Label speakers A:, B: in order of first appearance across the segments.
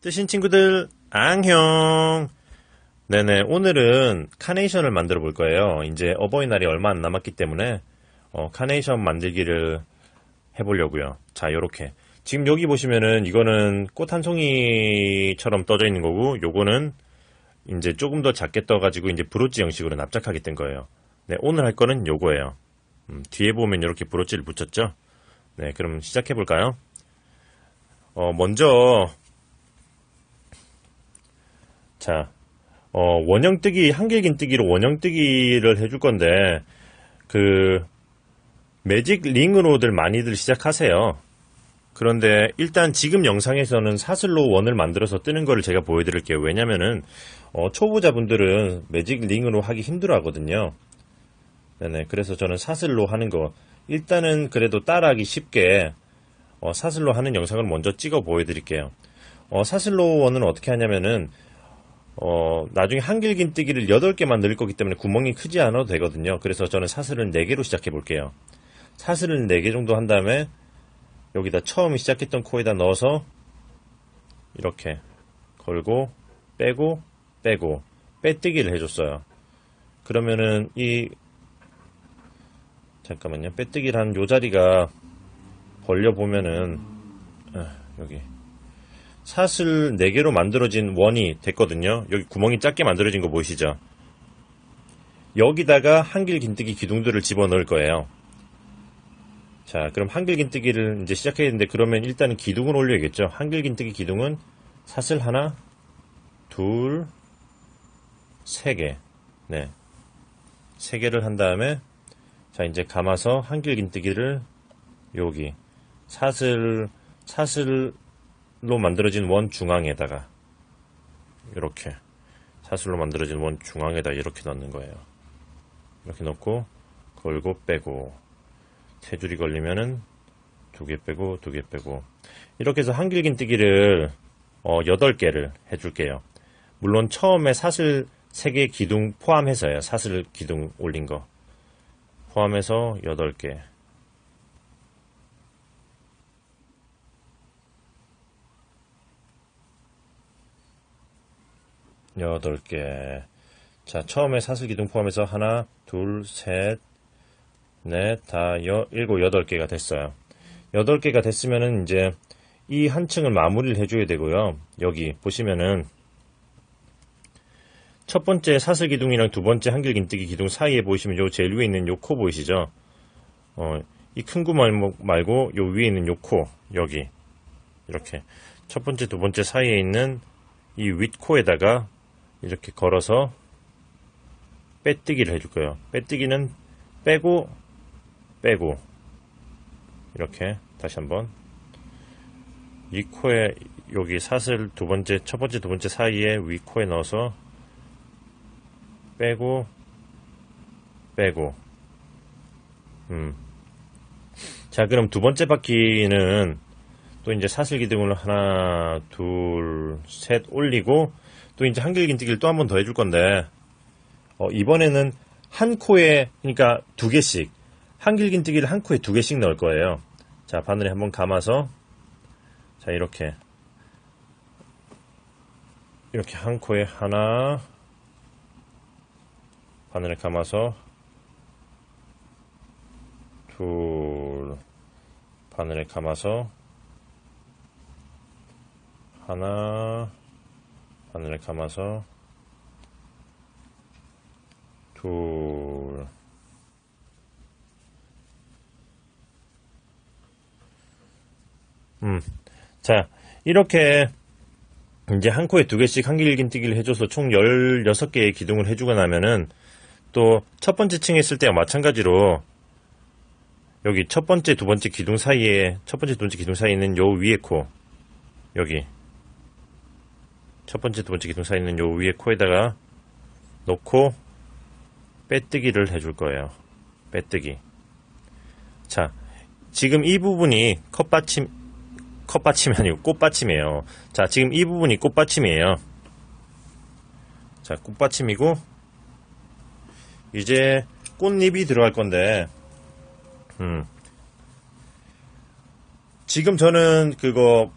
A: 뜨신 친구들, 앙형! 네네, 오늘은 카네이션을 만들어 볼 거예요. 이제 어버이날이 얼마 안 남았기 때문에, 어, 카네이션 만들기를 해보려고요. 자, 요렇게. 지금 여기 보시면은 이거는 꽃 한 송이처럼 떠져 있는 거고, 요거는 이제 조금 더 작게 떠가지고 이제 브로치 형식으로 납작하게 된 거예요. 네, 오늘 할 거는 요거예요. 음, 뒤에 보면 이렇게 브로치를 붙였죠? 네, 그럼 시작해 볼까요? 어, 먼저, 자, 어, 원형뜨기, 한길긴뜨기로 원형뜨기를 해줄 건데, 그, 매직 링으로들 많이들 시작하세요. 그런데 일단 지금 영상에서는 사슬로 원을 만들어서 뜨는 거를 제가 보여드릴게요. 왜냐면은, 어, 초보자분들은 매직 링으로 하기 힘들어 하거든요. 네네. 그래서 저는 사슬로 하는 거, 일단은 그래도 따라하기 쉽게, 어, 사슬로 하는 영상을 먼저 찍어 보여드릴게요. 어, 사슬로 원은 어떻게 하냐면은, 어, 나중에 한길긴 뜨기를 8개 만들 거기 때문에 구멍이 크지 않아도 되거든요. 그래서 저는 사슬은 4개로 시작해 볼게요. 사슬은 4개 정도 한 다음에 여기다 처음 시작했던 코에다 넣어서 이렇게 걸고 빼고 빼고 빼뜨기를 해줬어요. 그러면은 이 잠깐만요. 빼뜨기를 한 요 자리가 벌려 보면은 아, 여기 사슬 4개로 만들어진 원이 됐거든요. 여기 구멍이 작게 만들어진 거 보이시죠? 여기다가 한길 긴뜨기 기둥들을 집어넣을 거예요. 자, 그럼 한길 긴뜨기를 이제 시작해야 되는데 그러면 일단은 기둥을 올려야겠죠. 한길 긴뜨기 기둥은 사슬 하나, 둘, 세 개. 네. 세 개를 한 다음에 자, 이제 감아서 한길 긴뜨기를 여기 사슬 사슬 로 만들어진 원 중앙에다가 이렇게 사슬로 만들어진 원 중앙에다 이렇게 넣는 거예요. 이렇게 넣고 걸고 빼고 세 줄이 걸리면은 두 개 빼고 두 개 빼고 이렇게 해서 한길긴뜨기를 어, 8개를 해줄게요. 물론 처음에 사슬 3개 기둥 포함해서요. 사슬 기둥 올린 거 포함해서 8개 여덟 개. 자, 처음에 사슬 기둥 포함해서 하나, 둘, 셋, 넷, 다, 여, 일곱, 여덟 개가 됐어요. 여덟 개가 됐으면은 이제 이 한 층을 마무리를 해줘야 되고요. 여기 보시면은 첫 번째 사슬 기둥이랑 두 번째 한길 긴뜨기 기둥 사이에 보시면 요 제일 위에 있는 요 코 보이시죠? 어, 이 큰 구멍 말고 요 위에 있는 요 코, 여기. 이렇게. 첫 번째, 두 번째 사이에 있는 이 윗코에다가 이렇게 걸어서 빼뜨기를 해줄 거예요. 빼뜨기는 빼고 빼고 이렇게 다시 한번 이 코에 여기 사슬 두 번째 첫 번째 두 번째 사이에 위 코에 넣어서 빼고 빼고 음. 자 그럼 두 번째 바퀴는 또 이제 사슬 기둥을 하나 둘 셋 올리고 또 이제 한길 긴뜨기를 또 한 번 더 해줄 건데 어, 이번에는 한 코에 그러니까 두 개씩 한길 긴뜨기를 한 코에 두 개씩 넣을 거예요. 자 바늘에 한번 감아서 자 이렇게 이렇게 한 코에 하나 바늘에 감아서 둘 바늘에 감아서 하나 바늘을 감아서 둘 음. 자, 이렇게 이제 한 코에 두 개씩 한길긴뜨기를 해줘서 총 16개의 기둥을 해주고 나면은 또 첫 번째 층에 있을 때와 마찬가지로 여기 첫 번째, 두 번째 기둥 사이에 첫 번째, 두 번째 기둥 사이에 있는 요 위에 코 여기 첫 번째, 두 번째 기둥 사이 있는 요 위에 코에다가 놓고 빼뜨기를 해줄 거예요. 빼뜨기. 자, 지금 이 부분이 컵받침, 컵받침이 아니고 꽃받침이에요. 자, 지금 이 부분이 꽃받침이에요. 자, 꽃받침이고, 이제 꽃잎이 들어갈 건데, 음. 지금 저는 그거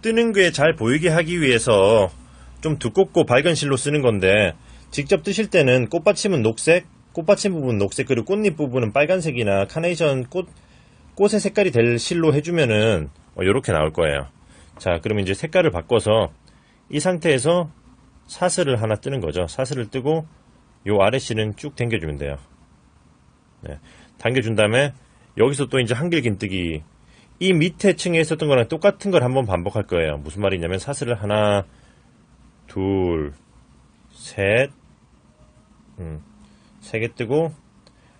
A: 뜨는 게 잘 보이게 하기 위해서 좀 두껍고 밝은 실로 쓰는 건데 직접 뜨실 때는 꽃받침은 녹색, 꽃받침 부분 녹색 그리고 꽃잎 부분은 빨간색이나 카네이션 꽃 꽃의 색깔이 될 실로 해주면은 이렇게 나올 거예요. 자, 그러면 이제 색깔을 바꿔서 이 상태에서 사슬을 하나 뜨는 거죠. 사슬을 뜨고 요 아래 실은 쭉 당겨주면 돼요. 네, 당겨준 다음에 여기서 또 이제 한길 긴뜨기 이 밑에 층에 있었던 거랑 똑같은 걸 한번 반복할 거예요. 무슨 말이냐면 사슬을 하나, 둘, 셋, 음, 세 개 뜨고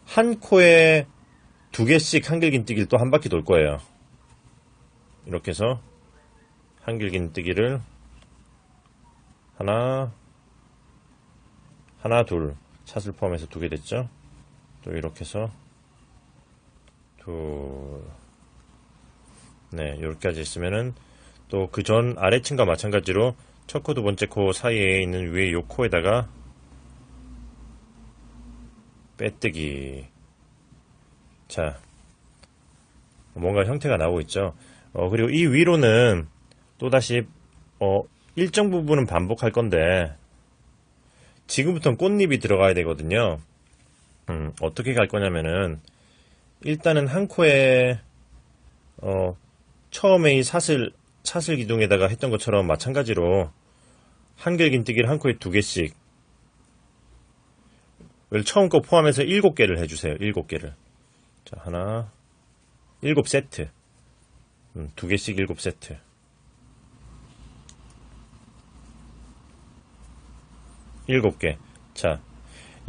A: 한 코에 두 개씩 한길 긴뜨기를 또 한 바퀴 돌 거예요. 이렇게 해서 한길 긴뜨기를 하나, 하나, 둘, 사슬 포함해서 두 개 됐죠? 또 이렇게 해서 둘, 네, 여기까지 있으면은 또 그 전 아래층과 마찬가지로 첫 코, 두 번째 코 사이에 있는 위에 요 코에다가 빼뜨기. 자, 뭔가 형태가 나오고 있죠. 어, 그리고 이 위로는 또다시, 어, 일정 부분은 반복할 건데, 지금부터는 꽃잎이 들어가야 되거든요. 음, 어떻게 갈 거냐면은, 일단은 한 코에, 어, 처음에 이 사슬, 사슬 기둥에다가 했던 것처럼 마찬가지로, 한길 긴뜨기를 한 코에 두 개씩, 처음 거 포함해서 일곱 개를 해주세요. 일곱 개를. 자, 하나, 일곱 세트. 음, 두 개씩 일곱 세트. 일곱 개. 자,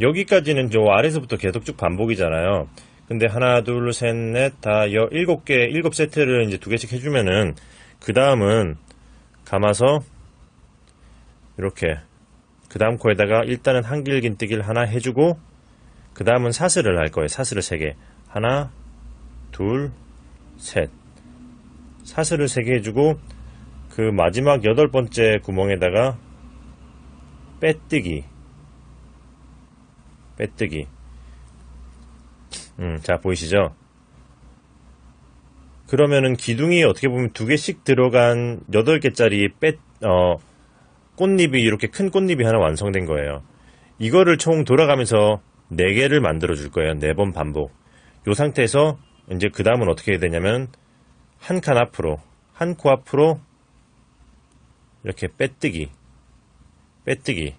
A: 여기까지는 저 아래서부터 계속 쭉 반복이잖아요. 근데 하나, 둘, 셋, 넷, 다, 여, 일곱 개, 일곱 세트를 이제 두 개씩 해주면은, 그 다음은 감아서, 이렇게, 그 다음 코에다가 일단은 한길 긴뜨기를 하나 해주고, 그 다음은 사슬을 할 거예요. 사슬을 세 개. 하나, 둘, 셋. 사슬을 세개 해주고, 그 마지막 여덟 번째 구멍에다가 빼뜨기. 빼뜨기. 음, 자, 보이시죠? 그러면은 기둥이 어떻게 보면 두 개씩 들어간 여덟 개짜리 빼, 어, 꽃잎이 이렇게 큰 꽃잎이 하나 완성된 거예요. 이거를 총 돌아가면서 네 개를 만들어 줄 거예요. 네번 반복. 이 상태에서 이제 그 다음은 어떻게 해야 되냐면 한 칸 앞으로, 한 코 앞으로 이렇게 빼뜨기, 빼뜨기,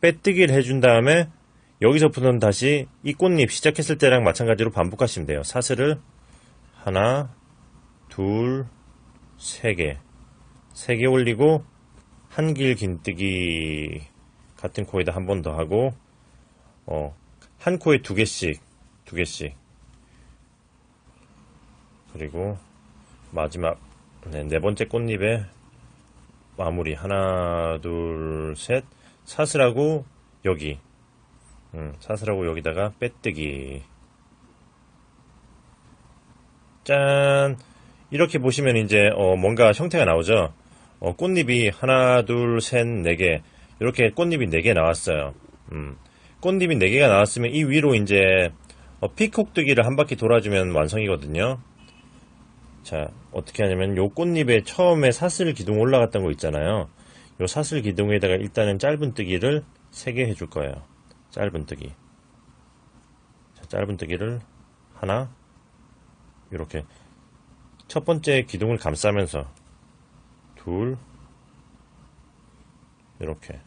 A: 빼뜨기를 해준 다음에 여기서부터는 다시 이 꽃잎 시작했을 때랑 마찬가지로 반복하시면 돼요. 사슬을 하나, 둘, 세 개, 세 개 올리고 한길 긴뜨기 같은 코에다 한 번 더 하고 어, 한 코에 두 개씩, 두 개씩. 그리고 마지막 네, 네 번째 꽃잎에 마무리. 하나, 둘, 셋. 사슬하고 여기. 음, 사슬하고 여기다가 빼뜨기. 짠! 이렇게 보시면 이제 어, 뭔가 형태가 나오죠 어, 꽃잎이 하나 둘 셋 네 개. 이렇게 꽃잎이 네 개 나왔어요. 음, 꽃잎이 네 개가 나왔으면 이 위로 이제 어, 피콕뜨기를 한 바퀴 돌아주면 완성이거든요. 자 어떻게 하냐면 요 꽃잎에 처음에 사슬 기둥 올라갔던 거 있잖아요. 요 사슬 기둥에다가 일단은 짧은 뜨기를 3개 해줄 거예요. 짧은 뜨기. 자, 짧은 뜨기를 하나, 이렇게. 첫 번째 기둥을 감싸면서 둘, 이렇게.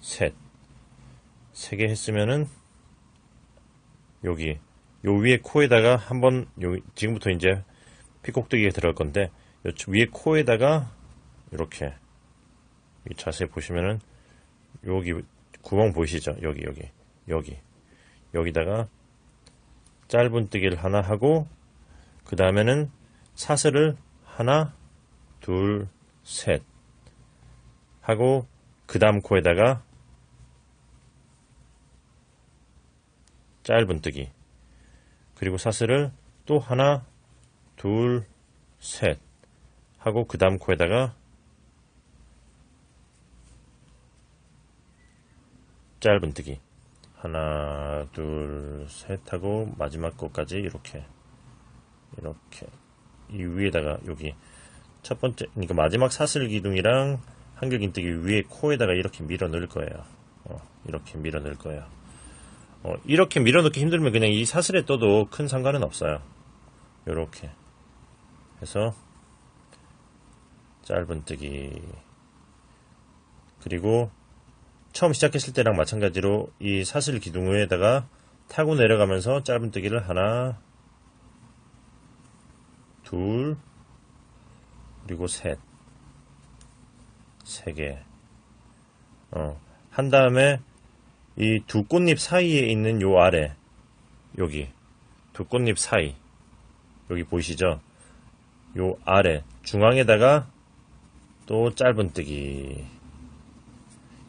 A: 셋, 세 개 했으면은 여기 요 위에 코에다가 한번 요 지금부터 이제 피콕뜨기가 들어갈 건데 요 위에 코에다가 이렇게 자세히 보시면은 여기 구멍 보이시죠? 여기 여기 여기. 여기다가 짧은 뜨기를 하나 하고 그 다음에는 사슬을 하나 둘 셋. 하고 그 다음 코에다가 짧은 뜨기. 그리고 사슬을 또 하나 둘 셋. 하고 그 다음 코에다가 짧은뜨기. 하나 둘셋 하고 마지막 거까지 이렇게. 이렇게. 이 위에다가 여기 첫 번째 그러니까 마지막 사슬 기둥이랑 한길긴뜨기 위에 코에다가 이렇게 밀어 넣을 거예요. 어, 이렇게 밀어 넣을 거예요. 어, 이렇게 밀어 넣기 힘들면 그냥 이 사슬에 떠도 큰 상관은 없어요. 요렇게 해서 짧은뜨기 그리고 처음 시작했을 때랑 마찬가지로 이 사슬 기둥 위에다가 타고 내려가면서 짧은뜨기를 하나 둘 그리고 셋 세 개. 어, 한 다음에 이 두 꽃잎 사이에 있는 요 아래, 여기, 두 꽃잎 사이, 여기 보이시죠? 요 아래, 중앙에다가 또 짧은뜨기.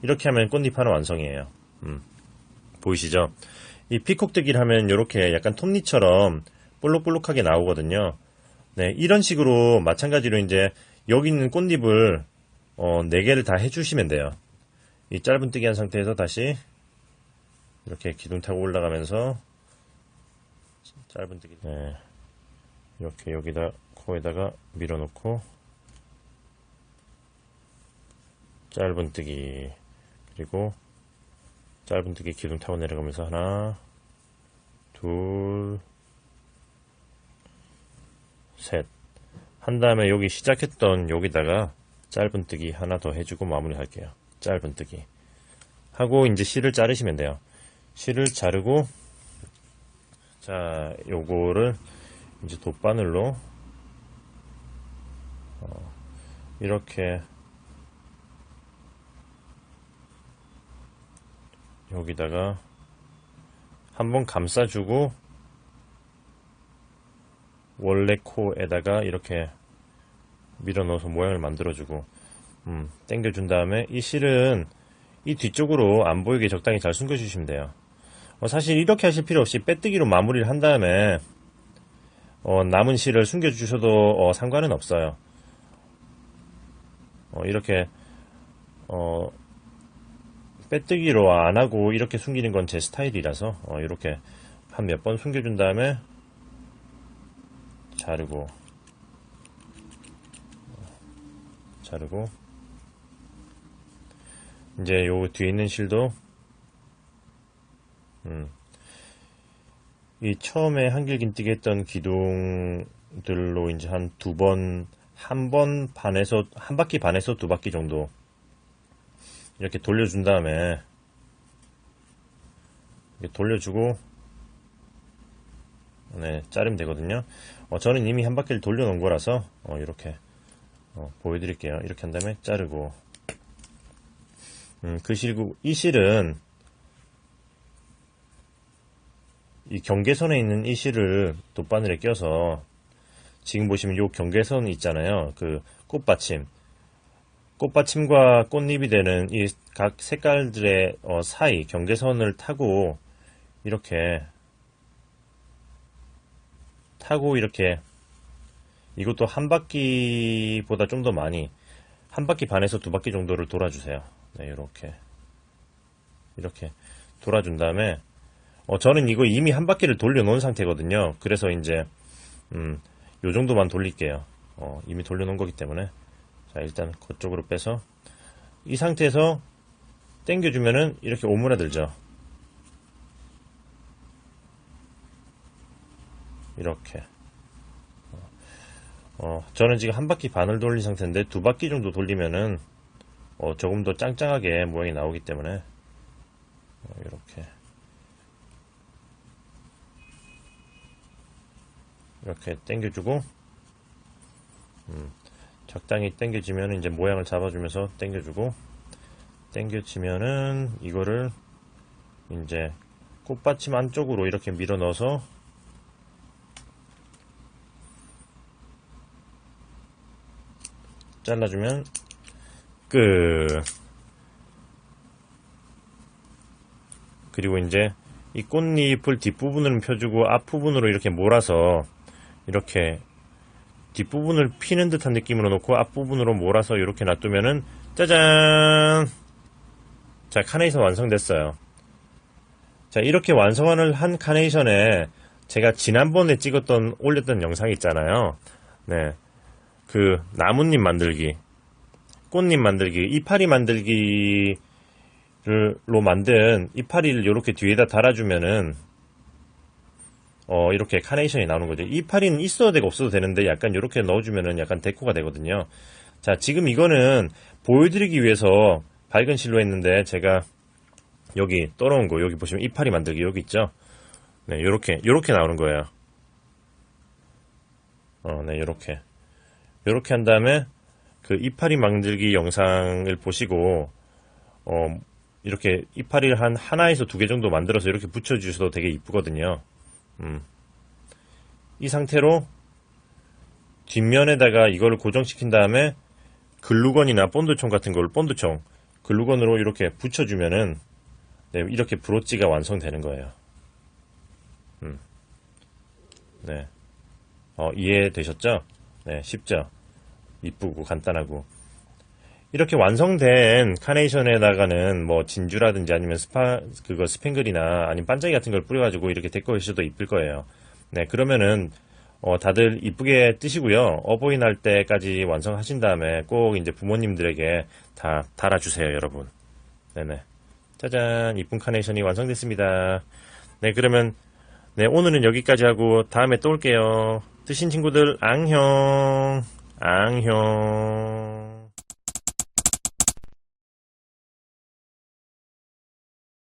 A: 이렇게 하면 꽃잎 하나 완성이에요. 음, 보이시죠? 이 피콕뜨기를 하면 이렇게 약간 톱니처럼 볼록볼록하게 나오거든요. 네, 이런 식으로 마찬가지로 이제 여기 있는 꽃잎을 어, 4개를 다 해주시면 돼요. 이 짧은뜨기 한 상태에서 다시 이렇게 기둥 타고 올라가면서 짧은뜨기 네. 이렇게 여기다 코에다가 밀어놓고 짧은뜨기 그리고 짧은뜨기 기둥 타고 내려가면서 하나 둘 셋 한 다음에 여기 시작했던 여기다가 짧은뜨기 하나 더 해주고 마무리할게요. 짧은뜨기 하고 이제 실을 자르시면 돼요. 실을 자르고 자 요거를 이제 돗바늘로 어, 이렇게 여기다가 한번 감싸주고 원래 코에다가 이렇게 밀어 넣어서 모양을 만들어주고 음, 당겨준 다음에 이 실은 이 뒤쪽으로 안 보이게 적당히 잘 숨겨주시면 돼요. 어, 사실 이렇게 하실 필요 없이 빼뜨기로 마무리를 한 다음에 어, 남은 실을 숨겨주셔도 어, 상관은 없어요. 어, 이렇게 어, 빼뜨기로 안 하고 이렇게 숨기는 건 제 스타일이라서 어, 이렇게 한 몇 번 숨겨준 다음에 자르고 자르고 이제 요 뒤에 있는 실도 음, 이 처음에 한길긴뜨기 했던 기둥들로 이제 한 두 번, 한 번 반에서, 한 바퀴 반에서 두 바퀴 정도 이렇게 돌려준 다음에 이렇게 돌려주고 네, 자르면 되거든요. 어, 저는 이미 한 바퀴를 돌려놓은 거라서 어, 이렇게 어, 보여드릴게요. 이렇게 한 다음에 자르고 음, 그 실구 이 실은 이 경계선에 있는 이 실을 돗바늘에 껴서 지금 보시면 요 경계선 있잖아요. 그 꽃받침 꽃받침과 꽃잎이 되는 이 각 색깔들의 어, 사이 경계선을 타고 이렇게 타고 이렇게 이것도 한 바퀴보다 좀 더 많이 한 바퀴 반에서 두 바퀴 정도를 돌아주세요. 네, 이렇게 이렇게 돌아준 다음에 어, 저는 이거 이미 한 바퀴를 돌려놓은 상태거든요. 그래서 이제 음, 요 정도만 돌릴게요. 어, 이미 돌려놓은 거기 때문에 자 일단 그쪽으로 빼서 이 상태에서 당겨주면은 이렇게 오므라들죠. 이렇게. 어, 저는 지금 한 바퀴 반을 돌린 상태인데 두 바퀴 정도 돌리면은 어, 조금 더 짱짱하게 모양이 나오기 때문에 어, 이렇게. 이렇게 당겨주고 음, 적당히 당겨지면 이제 모양을 잡아주면서 당겨주고 당겨지면은 이거를 이제 꽃받침 안쪽으로 이렇게 밀어 넣어서 잘라주면 끝. 그리고 이제 이 꽃잎을 뒷부분을 펴주고 앞부분으로 이렇게 몰아서 이렇게 뒷부분을 피는 듯한 느낌으로 놓고 앞부분으로 몰아서 이렇게 놔두면은 짜잔! 자, 카네이션 완성됐어요. 자, 이렇게 완성을 한 카네이션에 제가 지난번에 찍었던, 올렸던 영상 있잖아요. 네. 그 나뭇잎 만들기, 꽃잎 만들기, 이파리 만들기를 로 만든 이파리를 이렇게 뒤에다 달아주면은 어 이렇게 카네이션이 나오는 거죠. 이파리는 있어도 되고 없어도 되는데 약간 이렇게 넣어주면은 약간 데코가 되거든요. 자 지금 이거는 보여드리기 위해서 밝은 실로 했는데 제가 여기 떨어온 거 여기 보시면 이파리 만들기 여기 있죠. 네 요렇게 요렇게 나오는 거예요. 어 네 요렇게 요렇게 한 다음에 그 이파리 만들기 영상을 보시고 어 이렇게 이파리를 한 하나에서 두 개 정도 만들어서 이렇게 붙여주셔도 되게 이쁘거든요. 음. 이 상태로 뒷면에다가 이거를 고정시킨 다음에 글루건이나 본드총 같은 걸 본드총 글루건으로 이렇게 붙여주면은 네, 이렇게 브로치가 완성되는 거예요. 음. 네. 어, 이해되셨죠? 네, 쉽죠? 이쁘고 간단하고. 이렇게 완성된 카네이션에다가는 뭐 진주라든지 아니면 스파 그거 스팽글이나 아니면 반짝이 같은 걸 뿌려가지고 이렇게 데코해주셔도 이쁠 거예요. 네 그러면은 어 다들 이쁘게 뜨시고요. 어버이날 때까지 완성하신 다음에 꼭 이제 부모님들에게 다 달아주세요, 여러분. 네네. 짜잔 이쁜 카네이션이 완성됐습니다. 네 그러면 네 오늘은 여기까지 하고 다음에 또 올게요. 뜨신 친구들 앙형 앙형.